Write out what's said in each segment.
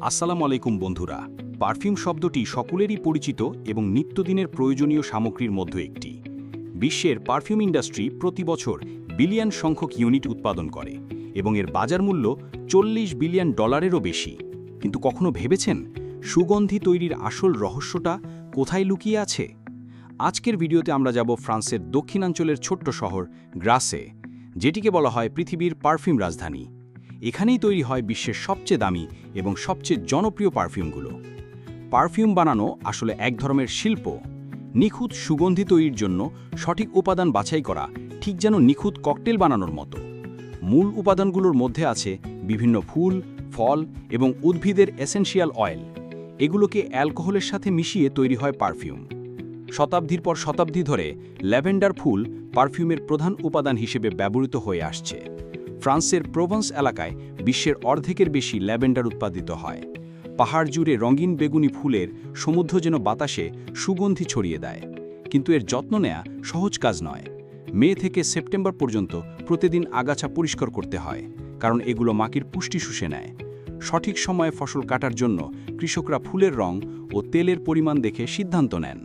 আসসালামু আলাইকুম বন্ধুরা। পারফিউম শব্দটি সকলেরই পরিচিত এবং নিত্যদিনের প্রয়োজনীয় সামগ্রীর মধ্যে একটি। বিশ্বের পারফিউম ইন্ডাস্ট্রি প্রতি বছর বিলিয়ন সংখ্যক ইউনিট উৎপাদন করে এবং এর বাজার মূল্য চল্লিশ বিলিয়ন ডলারেরও বেশি। কিন্তু কখনো ভেবেছেন সুগন্ধি তৈরির আসল রহস্যটা কোথায় লুকিয়ে আছে? আজকের ভিডিওতে আমরা যাব ফ্রান্সের দক্ষিণাঞ্চলের ছোট্ট শহর গ্রাসে, যেটিকে বলা হয় পৃথিবীর পারফিউম রাজধানী। এখানেই তৈরি হয় বিশ্বের সবচেয়ে দামি এবং সবচেয়ে জনপ্রিয় পারফিউমগুলো। পারফিউম বানানো আসলে এক ধরনের শিল্প। নিখুঁত সুগন্ধি তৈরির জন্য সঠিক উপাদান বাছাই করা ঠিক যেন নিখুঁত ককটেল বানানোর মতো। মূল উপাদানগুলোর মধ্যে আছে বিভিন্ন ফুল, ফল এবং উদ্ভিদের এসেনশিয়াল অয়েল। এগুলোকে অ্যালকোহলের সাথে মিশিয়ে তৈরি হয় পারফিউম। শতাব্দীর পর শতাব্দী ধরে ল্যাভেন্ডার ফুল পারফিউমের প্রধান উপাদান হিসেবে ব্যবহৃত হয়ে আসছে। ফ্রান্সের প্রোভেন্স এলাকায় বিশ্বের অর্ধেকের বেশি ল্যাভেন্ডার উৎপাদিত হয়। পাহাড় জুড়ে রঙিন বেগুনি ফুলের সমুদ্র যেন বাতাসে সুগন্ধি ছড়িয়ে দেয়। কিন্তু এর যত্ন নেয়া সহজ কাজ নয়। মে থেকে সেপ্টেম্বর পর্যন্ত প্রতিদিন আগাছা পরিষ্কার করতে হয়, কারণ এগুলো মাকির পুষ্টি শুষে নেয়। সঠিক সময়ে ফসল কাটার জন্য কৃষকরা ফুলের রং ও তেলের পরিমাণ দেখে সিদ্ধান্ত নেন।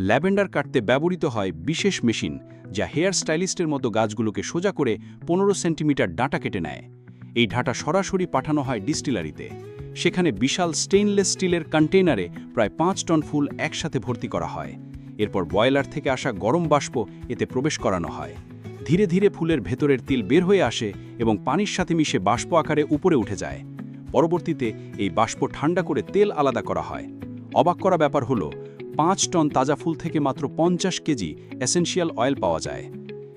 ল্যাভেন্ডার কাটতে ব্যবহৃত হয় বিশেষ মেশিন যা হেয়ার স্টাইলিস্টের মতো গাছগুলোকে সোজা করে পনেরো সেন্টিমিটার ডাঁটা কেটে নেয়। এই ডাঁটা সরাসরি পাঠানো হয় ডিস্টিলারিতে। সেখানে বিশাল স্টেইনলেস স্টিলের কন্টেইনারে প্রায় পাঁচ টন ফুল একসাথে ভর্তি করা হয়। এরপর বয়লার থেকে আসা গরম বাষ্প এতে প্রবেশ করানো হয়। ধীরে ধীরে ফুলের ভেতরের তিল বের হয়ে আসে এবং পানির সাথে মিশে বাষ্প আকারে উপরে উঠে যায়। পরবর্তীতে এই বাষ্প ঠান্ডা করে তেল আলাদা করা হয়। অবাক করা ব্যাপার হলো পাঁচ টন তাজা ফুল থেকে মাত্র পঞ্চাশ কেজি এসেনশিয়াল অয়েল পাওয়া যায়।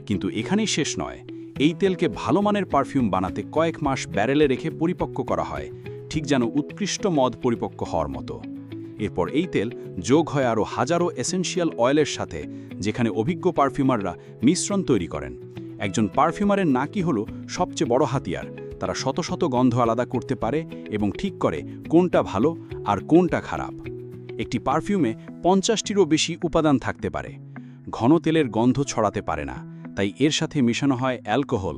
কিন্তু এখানেই শেষ নয়। এই তেলকে ভালো মানের পারফিউম বানাতে কয়েক মাস ব্যারেলে রেখে পরিপক্ক করা হয়, ঠিক যেন উৎকৃষ্ট মদ পরিপক্ক হওয়ার মতো। এরপর এই তেল যোগ হয় আরও হাজারো এসেনশিয়াল অয়েলের সাথে, যেখানে অভিজ্ঞ পারফিউমাররা মিশ্রণ তৈরি করেন। একজন পারফিউমারের নাকি হলো সবচেয়ে বড় হাতিয়ার। তারা শত শত গন্ধ আলাদা করতে পারে এবং ঠিক করে কোনটা ভালো আর কোনটা খারাপ। একটি পারফিউমে পঞ্চাশটিরও বেশি উপাদান থাকতে পারে। ঘন তেলের গন্ধ ছড়াতে পারে না, তাই এর সাথে মেশানো হয় অ্যালকোহল।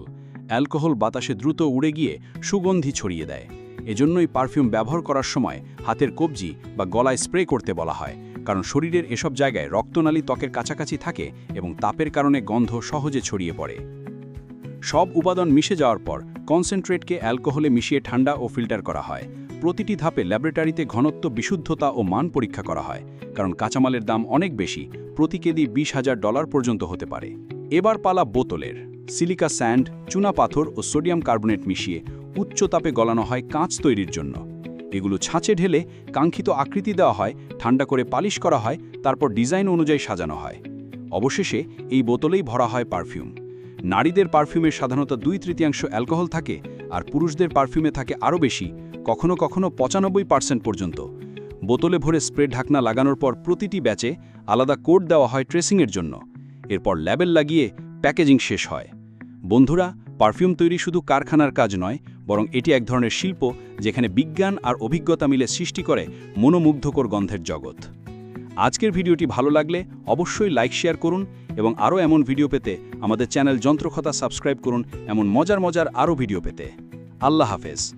অ্যালকোহল বাতাসে দ্রুত উড়ে গিয়ে সুগন্ধি ছড়িয়ে দেয়। এজন্যই পারফিউম ব্যবহার করার সময় হাতের কবজি বা গলায় স্প্রে করতে বলা হয়, কারণ শরীরের এসব জায়গায় রক্তনালী ত্বকের কাছাকাছি থাকে এবং তাপের কারণে গন্ধ সহজে ছড়িয়ে পড়ে। সব উপাদান মিশে যাওয়ার পর কনসেন্ট্রেটকে অ্যালকোহলে মিশিয়ে ঠান্ডা ও ফিল্টার করা হয়। প্রতিটি ধাপে ল্যাবরেটরিতে ঘনত্ব, বিশুদ্ধতা ও মান পরীক্ষা করা হয়, কারণ কাঁচামালের দাম অনেক বেশি, প্রতি কেজি বিশ হাজার ডলার পর্যন্ত হতে পারে। এবার পালা বোতলের, সিলিকা স্যান্ড, চুনা পাথর ও সোডিয়াম কার্বনেট মিশিয়ে উচ্চ তাপে গলানো হয় কাঁচ তৈরির জন্য। এগুলো ছাঁচে ঢেলে কাঙ্ক্ষিত আকৃতি দেওয়া হয়, ঠান্ডা করে পালিশ করা হয়, তারপর ডিজাইন অনুযায়ী সাজানো হয়। অবশেষে এই বোতলেই ভরা হয় পারফিউম। নারীদের পারফিউমে সাধারণত দুই তৃতীয়াংশ অ্যালকোহল থাকে আর পুরুষদের পারফিউমে থাকে আরও বেশি, কখনো কখনো পঁচানব্বই পার্সেন্ট পর্যন্ত। বোতলে ভরে স্প্রে ঢাকনা লাগানোর পর প্রতিটি ব্যাচে আলাদা কোড দেওয়া হয় ট্রেসিংয়ের জন্য। এরপর ল্যাবেল লাগিয়ে প্যাকেজিং শেষ হয়। বন্ধুরা, পারফিউম তৈরি শুধু কারখানার কাজ নয়, বরং এটি এক ধরনের শিল্প যেখানে বিজ্ঞান আর অভিজ্ঞতা মিলে সৃষ্টি করে মনোমুগ্ধকর গন্ধের জগৎ। আজকের ভিডিওটি ভালো লাগলে অবশ্যই লাইক, শেয়ার করুন এবং আরও এমন ভিডিও পেতে আমাদের চ্যানেল যন্ত্রকথা সাবস্ক্রাইব করুন এমন মজার মজার আরও ভিডিও পেতে। আল্লাহ হাফেজ।